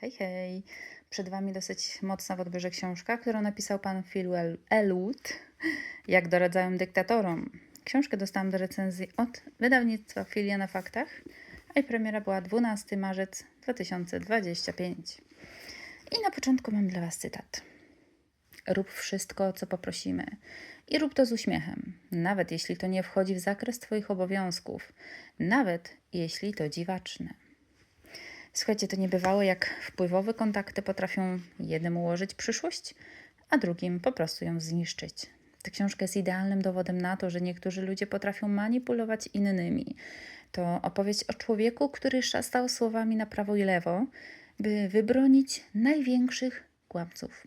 Hej, hej. Przed Wami dosyć mocna w odbiorze książka, którą napisał pan Phil El- Elwood. Jak doradzają dyktatorom. Książkę dostałam do recenzji od wydawnictwa Filia na Faktach, a jej premiera była 12 marzec 2025. I na początku mam dla Was cytat. Rób wszystko, co poprosimy. I rób to z uśmiechem, nawet jeśli to nie wchodzi w zakres Twoich obowiązków, nawet jeśli to dziwaczne. Słuchajcie, to niebywałe, jak wpływowe kontakty potrafią jednym ułożyć przyszłość, a drugim po prostu ją zniszczyć. Ta książka jest idealnym dowodem na to, że niektórzy ludzie potrafią manipulować innymi. To opowieść o człowieku, który szastał słowami na prawo i lewo, by wybronić największych kłamców.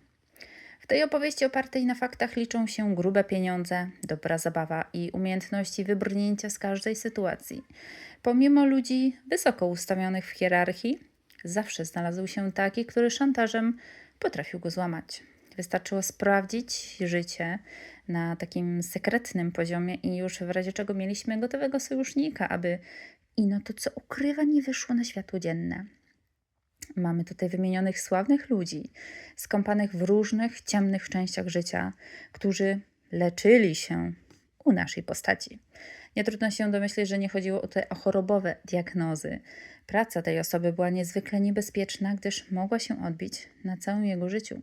Tej opowieści opartej na faktach liczą się grube pieniądze, dobra zabawa i umiejętności wybrnięcia z każdej sytuacji. Pomimo ludzi wysoko ustawionych w hierarchii, zawsze znalazł się taki, który szantażem potrafił go złamać. Wystarczyło sprawdzić życie na takim sekretnym poziomie i już w razie czego mieliśmy gotowego sojusznika, aby ino to, co ukrywa, nie wyszło na światło dzienne. Mamy tutaj wymienionych sławnych ludzi, skąpanych w różnych ciemnych częściach życia, którzy leczyli się u naszej postaci. Nie trudno się domyślić, że nie chodziło o chorobowe diagnozy. Praca tej osoby była niezwykle niebezpieczna, gdyż mogła się odbić na całym jego życiu.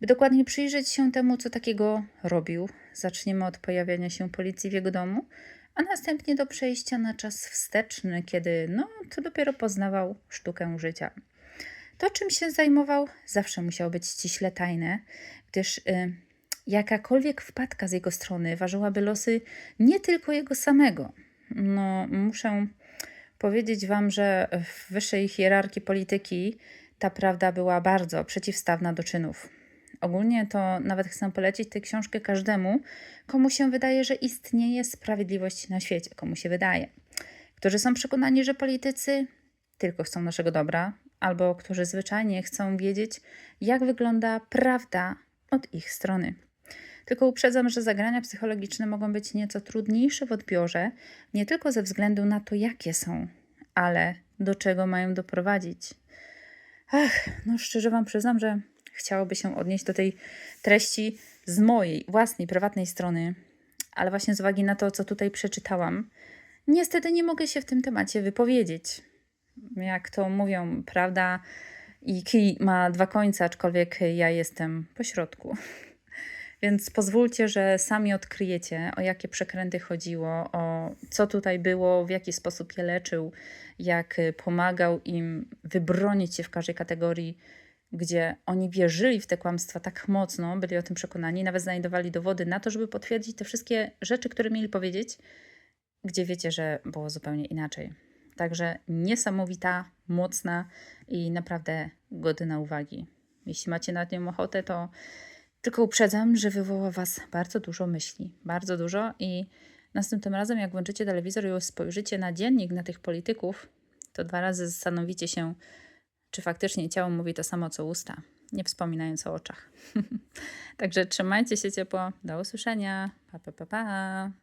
By dokładnie przyjrzeć się temu, co takiego robił, zaczniemy od pojawienia się policji w jego domu, a następnie do przejścia na czas wsteczny, kiedy no, to dopiero poznawał sztukę życia. To, czym się zajmował, zawsze musiało być ściśle tajne, gdyż y, jakakolwiek wpadka z jego strony ważyłaby losy nie tylko jego samego. No, muszę powiedzieć Wam, że w wyższej hierarchii polityki ta prawda była bardzo przeciwstawna do czynów. Ogólnie to nawet chcę polecić tę książkę każdemu, komu się wydaje, że istnieje sprawiedliwość na świecie, komu się wydaje. Którzy są przekonani, że politycy tylko chcą naszego dobra, albo którzy zwyczajnie chcą wiedzieć, jak wygląda prawda od ich strony. Tylko uprzedzam, że zagrania psychologiczne mogą być nieco trudniejsze w odbiorze, nie tylko ze względu na to, jakie są, ale do czego mają doprowadzić. Ach, no szczerze Wam przyznam, że chciałoby się odnieść do tej treści z mojej własnej, prywatnej strony, ale właśnie z uwagi na to, co tutaj przeczytałam, niestety nie mogę się w tym temacie wypowiedzieć. Jak to mówią, prawda i kij ma dwa końce, aczkolwiek ja jestem po środku. Więc pozwólcie, że sami odkryjecie, o jakie przekręty chodziło, o co tutaj było, w jaki sposób je leczył, jak pomagał im wybronić się w każdej kategorii, gdzie oni wierzyli w te kłamstwa tak mocno, byli o tym przekonani, nawet znajdowali dowody na to, żeby potwierdzić te wszystkie rzeczy, które mieli powiedzieć, gdzie wiecie, że było zupełnie inaczej. Także niesamowita, mocna i naprawdę godna uwagi. Jeśli macie nad nią ochotę, to tylko uprzedzam, że wywoła Was bardzo dużo myśli. Bardzo dużo i następnym razem, jak włączycie telewizor i spojrzycie na dziennik, na tych polityków, to dwa razy zastanowicie się, czy faktycznie ciało mówi to samo co usta, nie wspominając o oczach. Także trzymajcie się ciepło. Do usłyszenia. Pa, pa, pa, pa.